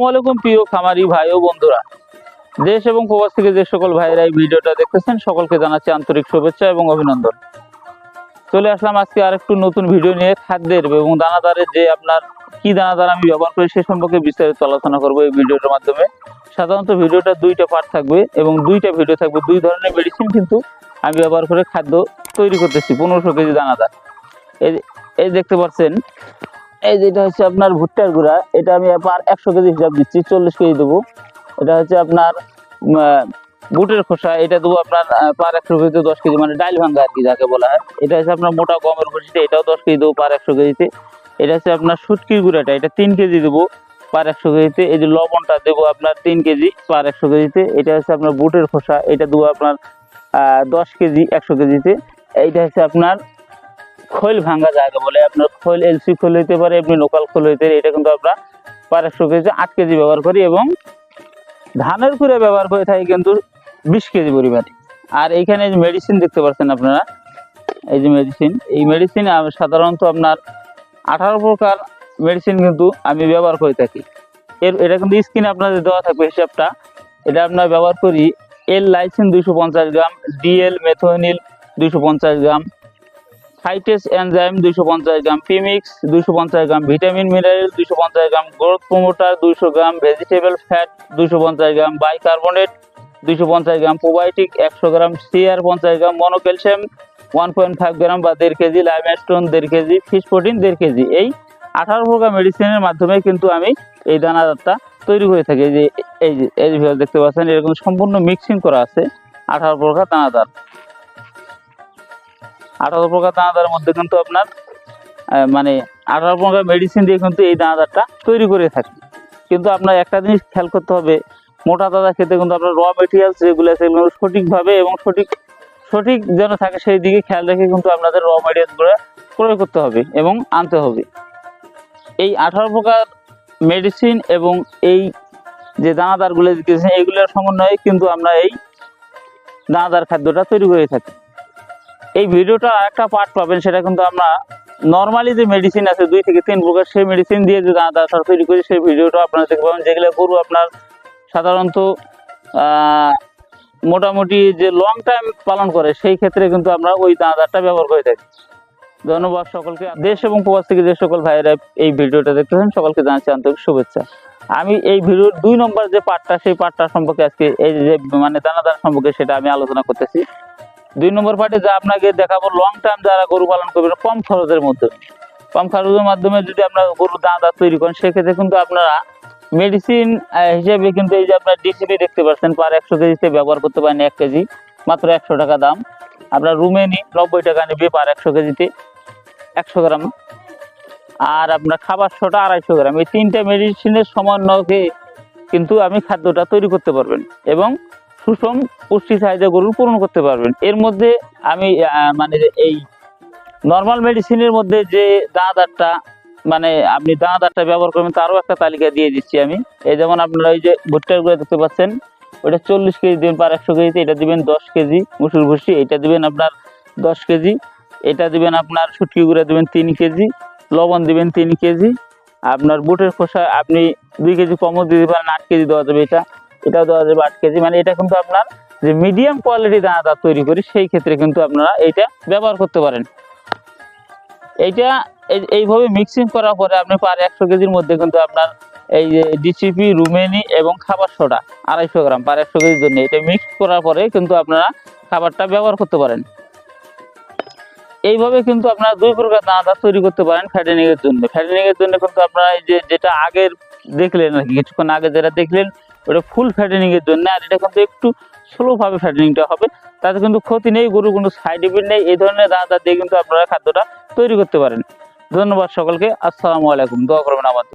আসসালামাইকুম প্রিয় খামারি ভাই ও বন্ধুরা। দেশ এবং প্রবাস থেকে যে সকল ভাইয়েরা এই ভিডিওটা দেখতেছেন, সকলকে জানাচ্ছি আন্তরিক শুভেচ্ছা এবং অভিনন্দন। চলে আসলাম আজকে আরেকটু নতুন ভিডিও নিয়ে খাদ্যের এবং দানাদারের যে আপনার কি দানাদার আমি ব্যবহার করি সে সম্পর্কে বিস্তারিত আলোচনা করব এই ভিডিওটার মাধ্যমে। সাধারণত ভিডিওটা দুইটা পার্ট থাকবে এবং দুইটা ভিডিও থাকবে। দুই ধরনের মেডিসিন কিন্তু আমি ব্যবহার করে খাদ্য তৈরি করতেছি, পনেরোশো কেজি দানাদার। এই দেখতে পাচ্ছেন এই যেটা হচ্ছে আপনার ভুট্টার গুঁড়া, এটা আমি পার একশো কেজি হিসাব দিচ্ছি, চল্লিশ কেজি দেবো। এটা হচ্ছে আপনার বুটের খোসা, এটা দেবো আপনার পার একশো কেজিতে দশ কেজি মানে ডাইল ভাঙ্গা আর কি যাকে বলা হয়। এটা হচ্ছে আপনার মোটা গমের খোসিটা এটাও দশ কেজি দেবো পার একশো কেজিতে। এটা হচ্ছে আপনার শুটকির গুঁড়াটা, এটা তিন কেজি দেবো পার একশো কেজিতে। এই যে লবণটা দেবো আপনার তিন কেজি পার একশো কেজিতে। এটা হচ্ছে আপনার বুটের খোসা, এটা দেবো আপনার দশ কেজি একশো কেজিতে। এইটা হচ্ছে আপনার খৈল ভাঙ্গা জায়গা বলে আপনার খৈল, এলসি খোল হইতে পারে, এমনি লোকাল খোল হইতে পারে, এটা কিন্তু আমরা পার একশো কেজি আট কেজি ব্যবহার করি এবং ধানের কুড়ে ব্যবহার করে থাকি কিন্তু বিশ কেজি পরিমাণে। আর এইখানে যে মেডিসিন দেখতে পাচ্ছেন আপনারা, এই যে মেডিসিন এই মেডিসিন সাধারণত আপনার আঠারো প্রকার মেডিসিন কিন্তু আমি ব্যবহার করে থাকি। এর, এটা কিন্তু স্ক্রিনে আপনাদের দেওয়া থাকবে হিসাবটা। এটা আপনার ব্যবহার করি, এল লাইসিন দুইশো পঞ্চাশ গ্রাম, ডিএল মেথোনিল দুইশো পঞ্চাশ গ্রাম ফাইটেস এনজাইম দুইশো পঞ্চাশ গ্রাম পিমিক্স দুইশো পঞ্চাশ গ্রাম ভিটামিন মিনারেল দুইশো পঞ্চাশ গ্রাম গ্রোথ প্রোমোটার দুইশো গ্রাম ভেজিটেবল ফ্যাট দুইশো পঞ্চাশ গ্রাম বাইকার্বনেট দুইশো পঞ্চাশ গ্রাম প্রোবায়োটিক একশো গ্রাম সিআর পঞ্চাশ gram monocalcium one point five gram বা দেড় কেজি লাইমস্টোন দেড় কেজি ফিশ প্রোটিন দেড় কেজি এই আঠারো প্রকার মেডিসিনের মাধ্যমে কিন্তু আমি এই দানাদারটা তৈরি করে থাকি এই যে এই যে এই যে দেখতে পাচ্ছেন এরকম সম্পূর্ণ মিক্সিং করা আছে আঠারো প্রকার দানাদার আঠারো প্রকার দানাদারের মধ্যে কিন্তু আপনার মানে আঠারো প্রকার মেডিসিন দিয়ে কিন্তু এই দানাদারটা তৈরি করে থাকি। কিন্তু আপনার একটা জিনিস খেয়াল করতে হবে, মোটা দাদা খেতে কিন্তু আপনার র মেটেরিয়ালস যেগুলো আছে সেগুলো সঠিকভাবে এবং সঠিক সঠিক যেন থাকে সেই দিকে খেয়াল রেখে কিন্তু আপনাদের র মেটেরিয়ালসগুলো ক্রয় করতে হবে এবং আনতে হবে। এই আঠারো প্রকার মেডিসিন এবং এই যে দানাদারগুলো দিতেছেন, এগুলোর সমন্বয়ে কিন্তু আমরা এই দানাদার খাদ্যটা তৈরি করে থাকি। এই ভিডিওটা একটা পার্ট পাবেন, সেটা কিন্তু আমরা নর্মালি যে মেডিসিন আছে, দুই থেকে তিন প্রকার সেই মেডিসিন দিয়ে যে দানা দানা তৈরি করি, সেই ভিডিওটা আপনারা দেখতে পাবেন, যেগুলো গরু আপনার সাধারণত মোটামুটি যে লং টাইম পালন করে, সেই ক্ষেত্রে কিন্তু আমরা ওই দানাদারটা ব্যবহার করে থাকি। ধন্যবাদ সকলকে। দেশ এবং প্রবাস থেকে যে সকল ভাইয়েরা এই ভিডিওটা দেখতেছেন সকলকে জানাচ্ছি আন্তরিক শুভেচ্ছা। আমি এই ভিডিওর দুই নম্বর যে পার্টটা সেই পার্টটা সম্পর্কে আজকে এই যে মানে দানাদার সম্পর্কে, সেটা আমি আলোচনা করতেছি। দুই নম্বর পার্টে যা আপনাকে দেখাবো লং টার্ম যারা গরু পালন করবেন কম খরচের মধ্যে। কম খরচের মাধ্যমে যদি আপনার গরু দাঁদা তৈরি করেন, সেক্ষেত্রে কিন্তু আপনারা মেডিসিন হিসেবে কিন্তু এই যে আপনার ডিসিপি দেখতে পাচ্ছেন, পার একশো কেজিতে ব্যবহার করতে পারেন এক কেজি, মাত্র একশো টাকা দাম। আপনার রুমেনি নব্বই টাকা নেবে পার একশো কেজিতে। একশো গ্রাম। আর আপনার খাবার ছটা আড়াইশো গ্রাম। এই তিনটা মেডিসিনের সমন্বয়ে কিন্তু আমি খাদ্যটা তৈরি করতে পারবেন। এবং সুষম পুষ্টি চাহিদা গরুর পূরণ করতে পারবেন। এর মধ্যে আমি মানে এই নর্মাল মেডিসিনের মধ্যে যে দানাদারটা মানে আপনি দানাদারটা ব্যবহার করবেন, তারও একটা তালিকা দিয়ে দিচ্ছি আমি। এই যেমন আপনারা ওই যে ভুট্টার গুঁড়ো দেখতে পাচ্ছেন, ওইটা চল্লিশ কেজি দেবেন পার একশো কেজিতে, এটা দিবেন দশ কেজি মুসুর ভুসি, এটা দিবেন আপনার দশ কেজি, এটা দিবেন আপনার শুটকি গুঁড়া দিবেন তিন কেজি, লবণ দিবেন তিন কেজি, আপনার বুটের খোসা আপনি দুই কেজি কমও দিতে পারেন, আট কেজি দেওয়া যাবে এটা। এটাও দেওয়া যাবে আট কেজি। মানে এটা কিন্তু আপনার যে মিডিয়াম কোয়ালিটি দানাদার তৈরি করি, সেই ক্ষেত্রে কিন্তু আপনারা এইটা ব্যবহার করতে পারেন। এইটা এইভাবে মিক্সিং করার পরে আপনি পার একশো কেজির মধ্যে কিন্তু আপনার এই যে ডিসিপি রুমেনি এবং খাবার সোডা আড়াইশো গ্রাম, পার একশো কেজির জন্য। এটা মিক্স করার পরে কিন্তু আপনারা খাবারটা ব্যবহার করতে পারেন। এইভাবে কিন্তু আপনারা দুই প্রকার দানাদার তৈরি করতে পারেন ফ্যাটেনিং এর জন্য। ফ্যাটেনিং এর জন্য কিন্তু আপনারা এই যে যেটা আগের দেখলেন আর কি, কিছুক্ষণ আগে যেটা দেখলেন ওটা ফুল ফ্যাটেনিংয়ের জন্য, আর এটা কিন্তু একটু স্লোভাবে ফ্যাটেনিংটা হবে। তাতে কিন্তু ক্ষতি নেই, গরুর কোনো সাইড ইফেক্ট নেই। এই ধরনের দাঁত দিয়ে কিন্তু আপনারা খাদ্যটা তৈরি করতে পারেন। ধন্যবাদ সকলকে। আসসালামু আলাইকুম। দোয়া করবেন আমাদের।